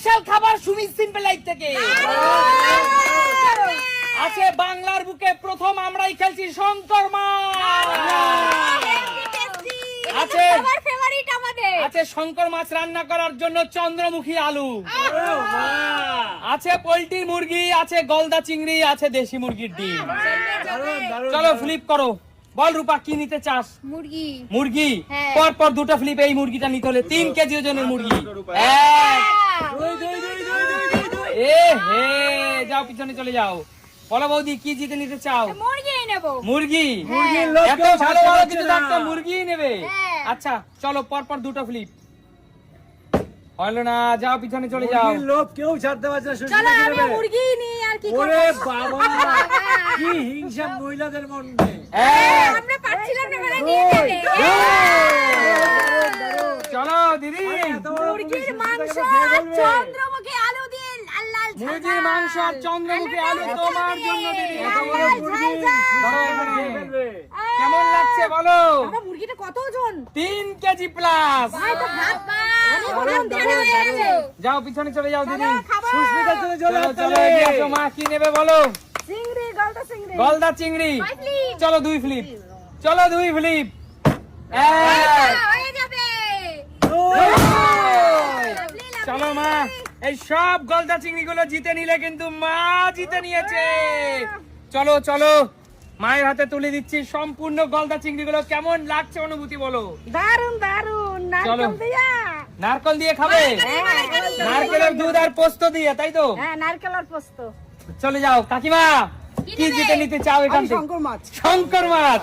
Special খাবার Sumit simple life থেকে। আছে বাংলার বুকে প্রথম আমরাই খেলছি শঙ্কর মাছ আছে আমার ফেভারিট আমাদের। আছে শঙ্কর মাছ রান্না করার জন্য চন্দ্রমুখী আলু। আছে পোল্ট্রি মুরগি আছে গলদা চিংড়ি আছে দেশি মুরগির ডিম। চলো ফ্লিপ করো। বল রূপা কি নিতে চাস? মুরগি। মুরগি? হ্যাঁ। পর পর দুটো ফ্লিপ এই মুরগিটা নিতে হলে তিন কেজি ওজনের মুরগি। এক এ হে যাও পিছনে চলে যাও। বলো বৌদি কি জিতে নিতে চাও? মুরগি নেব। মুরগি? এত কেউ ভালো ছাড়তে ভালো কিছু থাকতো মুরগি নেবে। হ্যাঁ। আচ্ছা চলো পর পর দুটো ফ্লিপ হলো না যাও পিছনে চলে যাও। লোভ কেউ ছাড়তে পারছে না চলো আমি মুরগি নিই আর কি ওরে বাবা কি হিংসা মহিলাদের মধ্যে। এক আমরা পাচ্ছিলাম না বলে নিয়ে ওই, নেবে চলো দিদি এত বড় মুরগির মাংস চন্দ্রমুখী আলু দিয়ে লাল লাল মুরগির মাংস আর চন্দ্রমুখী আলু তোমার জন্য দিদি। কেমন লাগছে বলো? আমার মুরগিটা কত ওজন? তিন কেজি প্লাস ভাই তো ভাত যাও পিছনে চলে যাও দিদি। জন্য চলে চলো চলো। মা কি নেবে বলো? চিংড়ি গলদা চিংড়ি। গলদা চিংড়ি। চলো দুই ফ্লিপ চলো দুই ফ্লিপ হয়ে মা। এই সব গলদা চিংড়ি গুলো জিতে নিলে কিন্তু মা জিতে নিয়েছে। চলো চলো। মায়ের হাতে তুলে দিচ্ছি সম্পূর্ণ গলদা চিংড়ি গুলো কেমন লাগছে অনুভূতি বলো? দারুণ দারুণ চলো। নারকেল দিয়া। নারকল দিয়ে খাবে? নারকেলের দুধ আর পোস্ত দিয়ে তাই তো? হ্যাঁ নারকেল আর পোস্ত। চলে যাও। কাকিমা কি জিতে নিতে চাও এখান থেকে? শঙ্কর মাছ। শঙ্কর মাছ।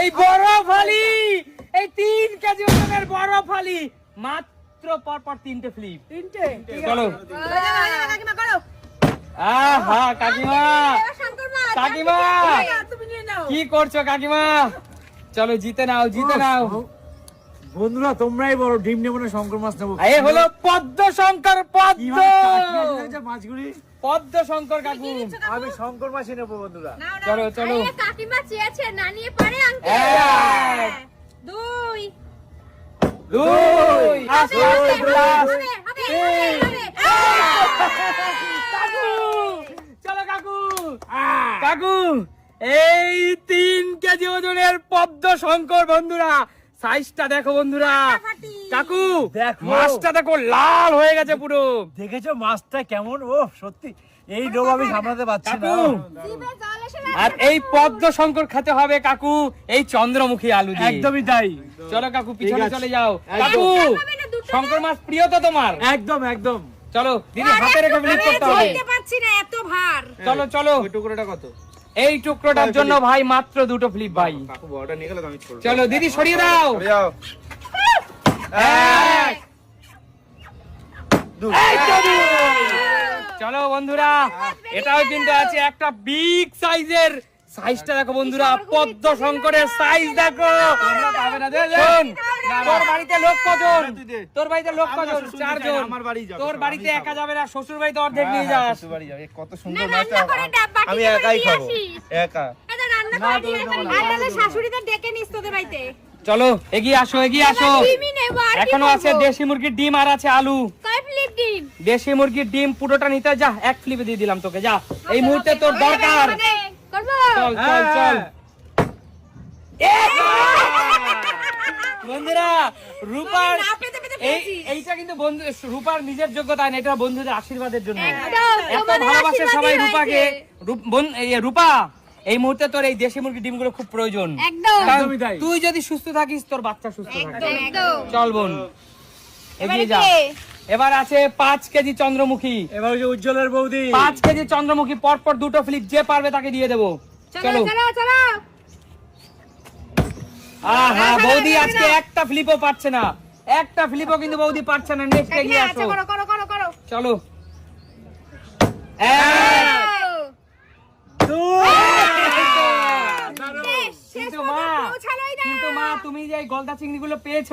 এই বড় ফালি! এই তিন কেজি ওজনের বড় ফালি। মাত্র পর পর তিনটে ফ্লিপ তিনটে? চলো। আহা কাকিমা। কাকিমা! কি করছ কাকিমা? চলো জিতে নাও জিতে নাও। বন্ধুরা তোমরাই বড় ডিম নেব না শঙ্কর মাছ নেব। এ হলো পদ্ম শঙ্কর পদ্ম! মাছগুলি? পদ্ম শঙ্কর কাকু। আমি শঙ্কর মাছই নেব বন্ধুরা। চলো, চলো। কাকিমা চেয়েছে না নিয়ে পারে আনতে এক। দুই দুই। কাকু চলো কাকু কাকু এই তিন কেজি ওজনের পদ্ম শঙ্কর বন্ধুরা সাইজটা দেখো বন্ধুরা কাকু দেখো। মাছটা দেখো লাল হয়ে গেছে পুরো দেখেছ মাছটা কেমন ও সত্যি এই লোভ আমি সামলাতে পারছি না আর এই পদ্ম শঙ্কর খেতে হবে কাকু এই চন্দ্রমুখী আলু দিয়ে। একদমই তাই। চলো কাকু পিছনে চলে যাও। কাকু শঙ্কর মাছ প্রিয় তো তোমার? একদম একদম। চলো দিদি হাতে রেখে ফ্লিপ করতে হবে। পারছি না এত ভার। চলো চলো। ওই টুকরোটা কত? এই টুকরোটার জন্য ভাই মাত্র দুটো ফ্লিপ ভাই। কাকু বড়টা নিয়ে গেলে তো আমি ছোট চলো দিদি সরিয়ে দাও। এক। এই তো দুই। চলো বন্ধুরা এটাও কিন্তু আছে একটা বিগ সাইজের সাইজটা দেখো বন্ধুরা পদ্ম শঙ্করের সাইজ দেখো। তোর বাড়িতে লোক কজন? তোর বাড়িতে লোক কজন? চারজন। বাড়ি, আমার বাড়ি যাবে তোর বাড়িতে একা যাবে। না শ্বশুর বাড়িতে অর্ধেক নিয়ে যাস। শ্বশুর বাড়ি যাবে। কত সুন্দর আমি একাই খাব একা। চলো এগিয়ে আসো এগিয়ে আসো। এখনও আছে দেশি মুরগির ডিম আর আছে আলু। ডিম? দেশি মুরগির ডিম পুরোটা নিতে যা এক ফ্লিপে দিয়ে দিলাম তোকে যা। এই মুহূর্তে তোর দরকার। চল চল চল। বন্ধুরা রূপার। এইটা কিন্তু বন্ধু রূপার নিজের যোগ্যতা না এটা বন্ধুদের আশীর্বাদের জন্য। এত ভালোবাসে সবাই রূপাকে। রূপ- এই রূপা এই মুহূর্তে তোর এই দেশি মুরগির ডিমগুলো খুব প্রয়োজন। তাই। তুই যদি সুস্থ থাকিস তোর বাচ্চা সুস্থ থাকবে। একদম একদম। চল বোন এগিয়ে যা? এবার আছে পাঁচ কেজি চন্দ্রমুখী। এবার উজ্জ্বলের বৌদি। পাঁচ কেজি চন্দ্রমুখী পর পর দুটো ফ্লিপ যে পারবে তাকে দিয়ে দেবো। চলো চলো। চলো আহা বৌদি আজকে একটা ফ্লিপও পাচ্ছে না। একটা ফ্লিপও কিন্তু বৌদি পাচ্ছে না নেক্সট এগিয়ে আসো। করো করো করো করো। চলো। কিন্তু মা তুমি যে গলদা চিংড়ি গুলো পেয়েছ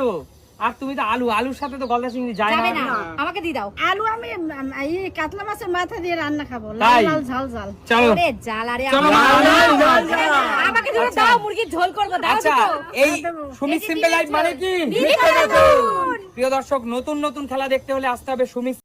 আর তুমি তো আলু আলুর সাথে তো গলদা চিংড়ি যায় না। আমাকে দিয়ে দাও। আলু আমি এই কাতলা মাছের মাথা দিয়ে রান্না খাব। লাল লাল ঝাল ঝাল। চলো। আরে জাল আরে চলো। আমাকে দুটো আচ্ছা। দাও মুরগির ঝোল করব দাও আচ্ছা এই সুমিত সিম্পল লাইফ মানে কি? প্রিয় দর্শক নতুন নতুন খেলা দেখতে হলে আসতে হবে সুমিত